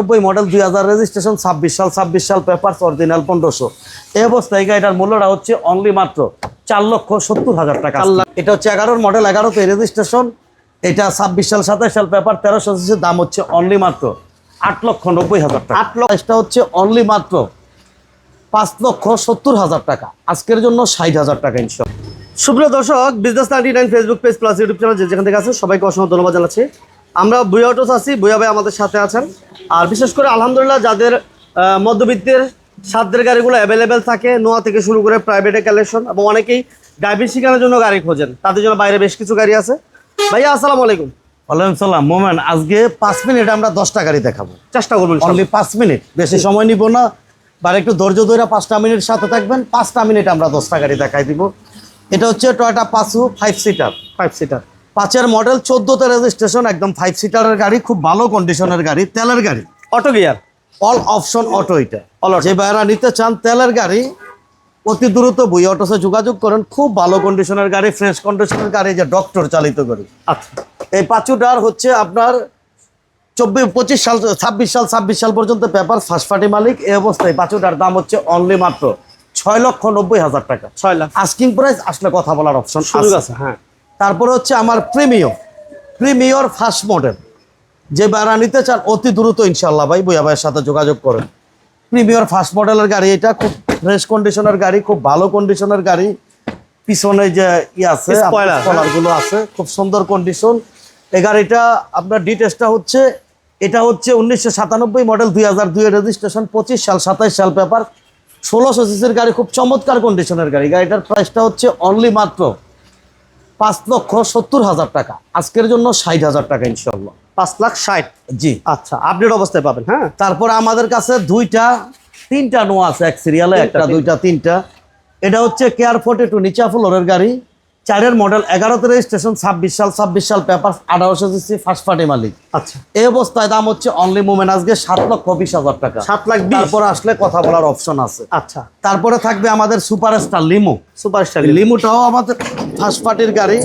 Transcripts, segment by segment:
নব্বই মডেল দুই হাজার রেজিস্ট্রেশন ছাব্বিশ সাল ছাব্বিশ সাল পেপারস অরিজিনাল পনেরোশো। এই অবস্থায় এই গাড়িটার মূল্যটা হচ্ছে অনলি মাত্র চার লক্ষ সত্তর হাজার টাকা। এটা হচ্ছে এগারোর মডেল এগারোতে রেজিস্ট্রেশন এটা ছাব্বিশ সাল সাতাশ সাল পেপার তেরোশো দাম হচ্ছে অনলি মাত্র আট লক্ষ নব্বই হাজার টাকা। আট লক্ষ। এটা হচ্ছে অনলি মাত্র পাঁচ লক্ষ সত্তর হাজার টাকা। আজকের জন্য ষাট হাজার টাকা ইনশাল্লাহ। সুপ্রিয় দর্শক business ninety nine Facebook page plus YouTube channel যেখান থেকে আছেন সবাইকে অসংখ্য ধন্যবাদ জানাচ্ছি। আমরা বুয়া অটোস আছি বুয়া ভাই আমাদের সাথে আছেন। আর বিশেষ করে আলহামদুলিল্লাহ যাদের মধ্যবিত্তের সাধ্যের গাড়িগুলো অ্যাভেলেবেল থাকে নোয়া থেকে শুরু করে প্রাইভেটে কালেকশন এবং অনেকেই ড্রাইভিং শেখানোর জন্য গাড়ি খোঁজেন। তাদের জন্য বাইরে বেশ কিছু গাড়ি আছে। ভাইয়া আসসালামু আলাইকুম। ওয়ালাইকুম সালাম। মোমেন আজকে পাঁচ মিনিট আমরা দশটা গাড়ি দেখাবো। চেষ্টা করবেন অনলি পাঁচ মিনিট। বেশি সময় নিব না। বা একটু ধৈর্য ধরে পাঁচটা মিনিট সাথে থাকবেন। পাঁচটা মিনিট আমরা দশটা গাড়ি দেখাই দিব। এটা হচ্ছে টয়টা পাঁচু ফাইভ সিটার ফাইভ সিটার পাঁচের মডেল চোদ্দোতে রেজিস্ট্রেশন একদম ফাইভ সিটারের গাড়ি খুব ভালো কন্ডিশনের গাড়ি তেলের গাড়ি। Auto gear all option auto এটা। যে বাইরা নিতে চান তেলের গাড়ি অতি দ্রুত বই অটোসে যোগাযোগ করেন খুব ভালো কন্ডিশনের গাড়ি ফ্রেশ কন্ডিশনের গাড়ি যে ডক্টর চালিত গাড়ি। আচ্ছা। এই পাঁচুটার হচ্ছে আপনার চব্বিশ পঁচিশ সাল ছাব্বিশ সাল ছাব্বিশ সাল পর্যন্ত পেপার ফার্স্ট মালিক এই অবস্থায় পাঁচুটার দাম হচ্ছে অনলি মাত্র ছয় লক্ষ নব্বই হাজার টাকা। ছয় লাখ। আস্কিং প্রাইস আসলে কথা বলার অপশন আছে হ্যাঁ। তারপরে হচ্ছে আমার প্রিমিয়র প্রিমিয়র ফার্স্ট মডেল। যে বাড়া নিতে চান অতি দ্রুত ইনশাল্লাহ ভাই বইয়া ভাইয়ের সাথে যোগাযোগ করেন। প্রিমিয়র ফার্স্ট মডেলের গাড়ি এটা খুব ফ্রেশ কন্ডিশনের গাড়ি খুব ভালো কন্ডিশনের গাড়ি। পিছনে যে ই আছে Spoiler, হ্যাঁ। আছে খুব সুন্দর কন্ডিশন এই গাড়িটা আপনার ডিটেলসটা হচ্ছে এটা হচ্ছে উনিশশো সাতানব্বই মডেল দুই হাজার দুই রেজিস্ট্রেশন পঁচিশ সাল সাতাইশ সাল পেপার ষোলোশো সিসির গাড়ি খুব চমৎকার কন্ডিশনের গাড়ি। গাড়িটার প্রাইসটা হচ্ছে অনলি মাত্র পাঁচ লক্ষ সত্তর হাজার টাকা। আজকের জন্য ষাট হাজার টাকা ইনশাল্লাহ পাঁচ লাখ ষাট? জি। আচ্ছা আপডেট অবস্থায় পাবেন হ্যাঁ? তারপর আমাদের কাছে দুইটা তিনটা নোয়া আছে এক সিরিয়ালে একটা দুইটা তিনটা। এটা হচ্ছে কেয়ার ফোর্টি টু নিচা ফ্লোরের গাড়ি। চারের মডেল এগারোতে রেজিস্ট্রেশন ছাব্বিশ সাল ছাব্বিশ সাল পেপার আঠারোশো সিসি ফার্স্ট পার্টি মালিক। আচ্ছা। এই অবস্থায় দাম হচ্ছে অনলি মুমেন্ট আজকে সাত লক্ষ বিশ হাজার টাকা। সাত লাখ তারপর আসলে কথা বলার অপশন আছে। আচ্ছা। তারপরে থাকবে আমাদের সুপারস্টার লিমো। সুপারস্টার লিমুটাও আমাদের ফার্স্ট পার্টির গাড়ি।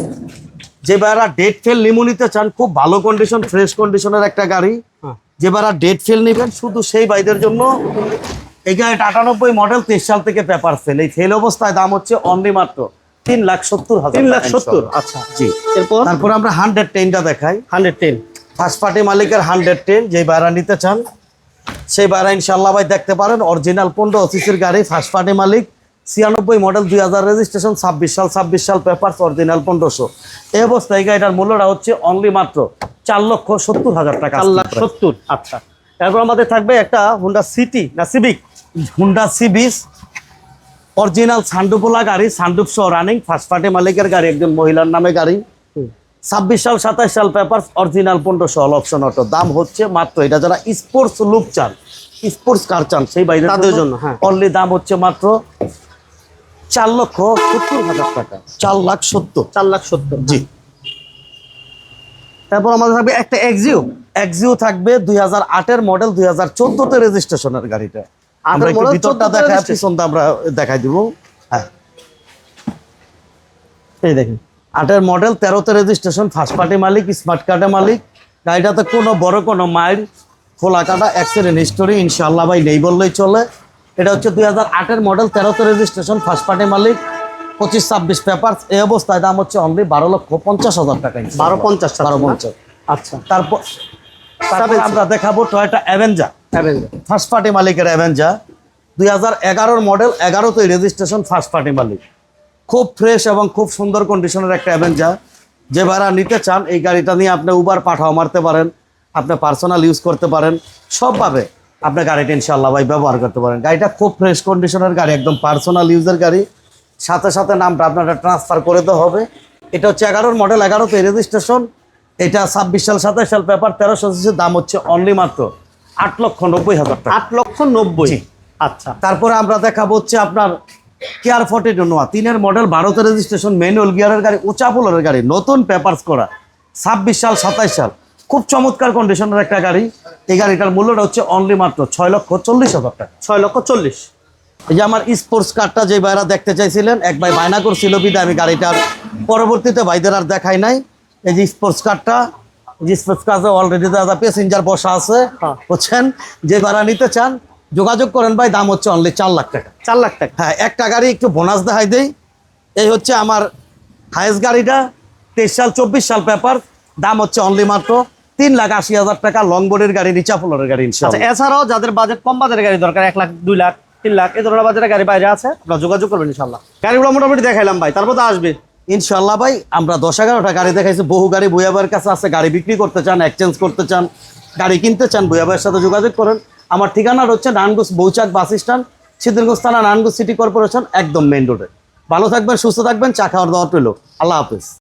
যে বেড়া ডেট ফেল লিমু নিতে চান খুব ভালো কন্ডিশন ফ্রেশ কন্ডিশনের একটা গাড়ি। হ্যাঁ। যে বেড়া ডেট ফেল নেবেন শুধু সেই ভাইদের জন্য। এই আটানব্বই মডেল তেইশ সাল থেকে পেপার ফেল এই ফেল অবস্থায় দাম হচ্ছে অনলি মাত্র তিন লাখ সত্তর হাজার তিন লাখ সত্তর? আচ্ছা। জি। এরপর? তারপর আমরা হান্ড্রেড টেনটা দেখাই। হান্ড্রেড টেন ফার্স্ট পার্টি মালিকের হান্ড্রেড টেন যে ভাড়া নিতে চান সেই ভাড়া ইনশাল্লাহ ভাই দেখতে পারেন। অরিজিনাল পনেরো অফিসের গাড়ি ফার্স্ট পার্টি মালিক ছিয়ানব্বই মডেল দুই হাজার রেজিস্ট্রেশন ছাব্বিশ সাল ছাব্বিশ সাল পেপার অরিজিনাল পনেরোশো। এই অবস্থায় এই গাড়িটার মূল্যটা হচ্ছে অনলি মাত্র চার লক্ষ সত্তর হাজার টাকা চার লাখ সত্তর আচ্ছা। তারপর আমাদের থাকবে একটা হোন্ডা সিটি না সিভিক হুন্ডা সি বিশ অরিজিনাল সান্ডুপোলা গাড়ি সান্ডুপ সহ রানিং ফার্স্ট পার্টি মালিকের গাড়ি একজন মহিলার নামে গাড়ি। ছাব্বিশ সাল সাতাশ সাল পেপার অরিজিনাল পনেরোশো অল অপশন অটো দাম হচ্ছে মাত্র এটা যারা স্পোর্টস লুক চান স্পোর্টস কার চান সেই বাইরে তাদের জন্য, হ্যাঁ। অনলি দাম হচ্ছে মাত্র চার লক্ষ সত্তর হাজার টাকা। চার লাখ সত্তর। চার লাখ সত্তর জি। তারপর আমাদের থাকবে একটা এক্সিও এক্সিও থাকবে দুই হাজার আটের মডেল দুই হাজার চোদ্দতে রেজিস্ট্রেশনের গাড়িটা। আমরা একটু ভিতরটা 14 তে দেখাই পিছনটা আমরা দেখাই দিব। হ্যাঁ। এই দেখেন আটের মডেল তেরোতে রেজিস্ট্রেশন ফার্স্ট পার্টি মালিক স্মার্ট কার্ডের মালিক। গাড়িটাতে কোনো বড় কোনো মাইল খোলা কাটা অ্যাক্সিডেন্ট হিস্টোরি ইনশাল্লাহ ভাই নেই বললেই চলে। এটা হচ্ছে দুই হাজার আটের মডেল তেরোতে রেজিস্ট্রেশন ফার্স্ট পার্টি মালিক পঁচিশ ছাব্বিশ পেপার এই অবস্থায় দাম হচ্ছে অনলি বারো লক্ষ পঞ্চাশ হাজার টাকা বারো পঞ্চাশ বারো পঞ্চাশ। আচ্ছা। তারপর তারপর আমরা দেখাবো টয়টা অ্যাভেঞ্জার ফার্স্ট পার্টি মালিকের অ্যাভেঞ্জার দুই হাজার এগারোর মডেল এগারোতে রেজিস্ট্রেশন ফার্স্ট পার্টি মালিক। খুব ফ্রেশ এবং খুব সুন্দর কন্ডিশনের একটা অ্যাভেঞ্জার যে ভাড়া নিতে চান, এই গাড়িটা নিয়ে আপনি উবার পাঠাও, মারতে পারেন। আপনি পার্সোনাল ইউজ করতে পারেন। সবভাবে আপনি গাড়িটা ইনশাল্লাহ ভাই ব্যবহার করতে পারেন। গাড়িটা খুব ফ্রেশ কন্ডিশনের গাড়ি, একদম পার্সোনাল ইউজের গাড়ি। সাথে সাথে নামটা আপনারা ট্রান্সফার করে দেওয়া হবে। এটা হচ্ছে এগারোর মডেল এগারোতে রেজিস্ট্রেশন এটা ছাব্বিশ সাল, সাতাশ সাল পেপার তেরোশো দাম হচ্ছে অনলি মাত্র আট লক্ষ নব্বই হাজার টাকা। আট লক্ষ নব্বই? আচ্ছা। তারপরে আমরা দেখাবো হচ্ছে আপনার কেয়ার ফোর্টি নোয়া তিনের মডেল ভারতে রেজিস্ট্রেশন ম্যানুয়াল গিয়ারের গাড়ি উঁচা পোলারের গাড়ি নতুন পেপারস করা ছাব্বিশ সাল সাতাইশ সাল। খুব চমৎকার কন্ডিশনের একটা গাড়ি। এই গাড়িটার মূল্যটা হচ্ছে অনলি মাত্র ছয় লক্ষ চল্লিশ হাজার টাকা। ছয় লক্ষ চল্লিশ। এই যে আমার স্পোর্টস কারটা যে ভাইরা দেখতে চাইছিলেন এক ভাই বায়না করছিল বিদে আমি গাড়িটার পরবর্তীতে ভাইদের আর দেখাই নাই। এই যে স্পোর্টস কারটা স্পেস অলরেডি দাদা প্যাসেঞ্জার বসা আছে হ্যাঁ। বুঝছেন? যে ভাড়া নিতে চান যোগাযোগ করেন ভাই দাম হচ্ছে অনলি চার লাখ টাকা। চার লাখ টাকা। হ্যাঁ একটা গাড়ি একটু বোনাস দেখাই দেই। এই হচ্ছে আমার হায়েস্ট গাড়িটা তেইশ সাল চব্বিশ সাল পেপার দাম হচ্ছে অনলি মাত্র তিন লাখ আশি হাজার টাকা। লং বোর্ডের গাড়ি ফ্লোরের গাড়ি আচ্ছা এছাড়াও যাদের বাজেট কম বাজারের গাড়ি দরকার এক লাখ দুই লাখ তিন লাখ এই ধরনের বাজারের গাড়ি বাইরে আছে আপনারা যোগাযোগ করবেন ইনশাল্লাহ গাড়িগুলো মোটামুটি দেখাইলাম ভাই তারপর তো আসবে। ইনশাল্লাহ ভাই, আমরা দশ এগারোটা গাড়ি দেখাইছি। বহু গাড়ি বইয়াবার কাছে আছে, গাড়ি বিক্রি করতে চান এক্সচেঞ্জ করতে চান, গাড়ি কিনতে চান বইয়াবার সাথে যোগাযোগ করেন। আমার ঠিকানা হচ্ছে নানগুস বৌচাক বাস স্ট্যান্ড, সিদ্ধিরগঞ্জ থানা, নানগুস সিটি কর্পোরেশন, একদম মেন রোডে ভালো থাকবেন, সুস্থ থাকবেন, চা খাওয়ার দাওয়ার পেল আল্লাহ হাফিজ।